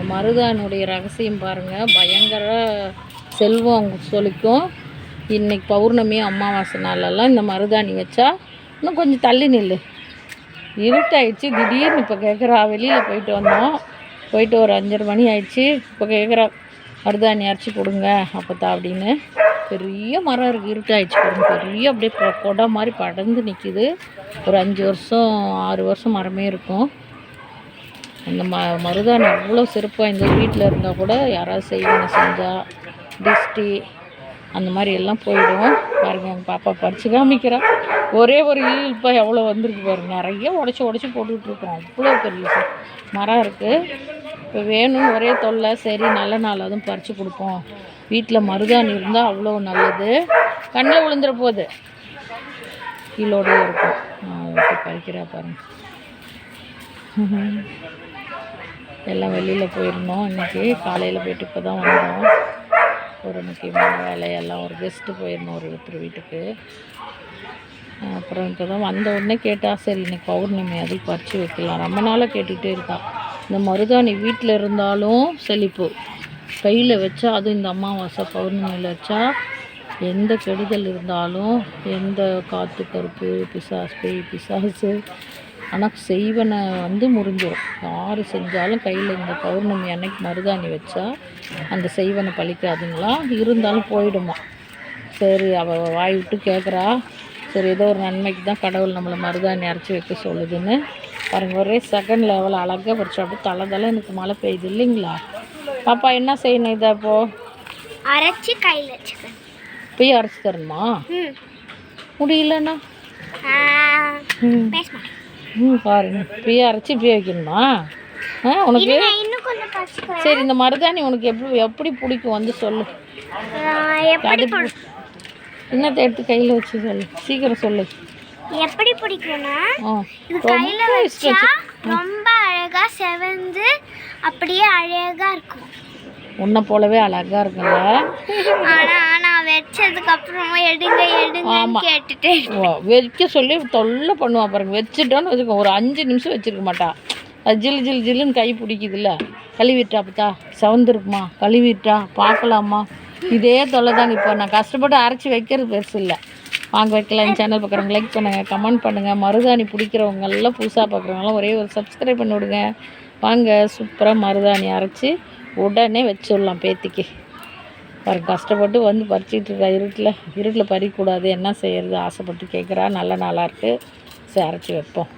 இந்த மருதானுடைய ரகசியம் பாருங்கள் பயங்கர செல்வம் சொல்லிக்கும். இன்றைக்கி பௌர்ணமி அமாவாசை நாளெல்லாம் இந்த மருதாணி வச்சா இன்னும் கொஞ்சம் தள்ளி நில்லு. இருட்டாயிடுச்சு. திடீர்னு இப்போ கேட்குறா வெளியில் போயிட்டு வந்தோம். போயிட்டு ஒரு அஞ்சரை மணி ஆயிடுச்சு. இப்போ கேட்குறா மருதாணி அரைச்சி கொடுங்க அப்போத்தா அப்படின்னு. பெரிய மரம் இருக்குது இருட்டாயிடுச்சு பாருங்க. பெரிய அப்படியே கொடை மாதிரி படர்ந்து நிற்கிது ஒரு அஞ்சு வருஷம் ஆறு வருஷம் மரமே இருக்கும். அந்த ம மருதாணி அவ்வளோ சிறப்பாக இந்த வீட்டில் இருந்தால் கூட யாராவது செய்வாங்க செஞ்சால் டிஸ்டி அந்த மாதிரி எல்லாம் போயிடும். பாருங்கள் எங்கள் பாப்பா பறிச்சு காமிக்கிறான் ஒரே ஒரு இல்ப்பா எவ்வளோ வந்திருக்கு பாருங்க. நிறைய உடச்சி உடச்சி போட்டுட்ருக்கோம் அவ்வளோ பெரிய மரம் இருக்குது இப்போ வேணும்னு ஒரே தொல்லை சரி நல்ல நாள் அதுவும் பறித்து கொடுப்போம். வீட்டில் மருதாணி இருந்தால் அவ்வளோ நல்லது. கண்ணில் விழுந்துட போகுது கீழோடய இருக்கும். ஆ, பறிக்கிறா பாருங்கள் எல்லாம் வெளியில் போயிருந்தோம் இன்றைக்கி காலையில் போயிட்டு இப்போ தான் வந்தோம். ஒரு முக்கியமான வேலையெல்லாம் ஒரு கெஸ்ட்டு போயிருந்தோம் ஒரு ஒருத்தர் வீட்டுக்கு. அப்புறம் இப்போ தான் வந்த உடனே கேட்டால் சரி இன்னைக்கு பௌர்ணமி அது பறித்து வைக்கலாம். ரொம்ப நாளாக கேட்டுகிட்டே இருக்கா. இந்த மருதாணி வீட்டில் இருந்தாலும் செழிப்பு. கையில் வச்சா அதுவும் இந்த அமாவாசை பௌர்ணமியில் வச்சா எந்த கெடுதல் இருந்தாலும் எந்த காற்று கருப்பு பிசாஸ் பேய் பிசாசு ஆனால் செய்வனை வந்து முறிஞ்சிடும் யார் செஞ்சாலும் கையில் இந்த பௌர்ணமி அன்னைக்கு மருதாணி வச்சா அந்த செய்வனை பழிக்காதுங்களா? இருந்தாலும் போயிடுமா. சரி அவள் வாய் விட்டு கேட்குறா சரி ஏதோ ஒரு நன்மைக்கு தான் கடவுள் நம்மளை மருதாணி அரைச்சி வைக்க சொல்லுதுன்னு. பாருங்க ஒரே செகண்ட் லெவல் அழகாக பறிச்சு அப்படியே தலை தலை எனக்கு மழை பெய்யுது இல்லைங்களா? பாப்பா என்ன செய்யணும் இதை அப்போது அரைச்சி கையில் வச்சுக்கணும். போய் அரைச்சி தரணுமா? முடியலண்ணா ம். ம் பாருங்க. போய் அரைச்சி போய் வைக்கணுமா? ஆ உனக்கு சரி இந்த மருதாணி உனக்கு எப்படி எப்படி பிடிக்கும்? வந்து சொல்லு. அது என்னத்தை எடுத்து கையில் வச்சு சொல்லு? சீக்கிரம் சொல்லு. எப்படி பிடிக்கும்னா இது கையில வச்சா ரொம்ப அழகா செவந்து அப்படியே அழகா இருக்கும். உன்னை போலவே அழகா இருக்குல்ல ஆனா நான் வச்சதுக்கு அப்புறமா எடுங்க. கேட்டுட்டே சொல்லி தொல்லை பண்ணுவா பாருங்க. வச்சுட்டோன்னு வச்சுக்கோ ஒரு அஞ்சு நிமிஷம் வச்சிருக்க மாட்டா. அது ஜில் ஜில் ஜில்லுன்னு கை பிடிக்குதுல்ல. கழுவிட்டா பார்த்தா செவந்துருக்குமா? கழுவிட்டா பார்க்கலாமா? இதே தொல்லை தாங்க இப்போ. நான் கஷ்டப்பட்டு அரைச்சி வைக்கிறது பெருசு இல்லை. வாங்க வைக்கலாம். சேனல் பார்க்குறவங்க லைக் பண்ணுங்கள் கமெண்ட் பண்ணுங்கள் மருதாணி பிடிக்கிறவங்க எல்லாம் புதுசாக பார்க்குறவங்களாம் ஒரே ஒரு சப்ஸ்கிரைப் பண்ணி விடுங்க. வாங்க சூப்பராக மருதாணி அரைச்சி உடனே வச்சுடலாம் பேத்திக்கு. பாருங்க கஷ்டப்பட்டு வந்து பறிச்சிட்டு இருக்கா இருட்டில் இருட்டில் பறிக்கக்கூடாது. என்ன செய்யறது? ஆசைப்பட்டு கேட்குறா. நல்ல நாளாக இருக்குது சரி அரைச்சி வைப்போம்.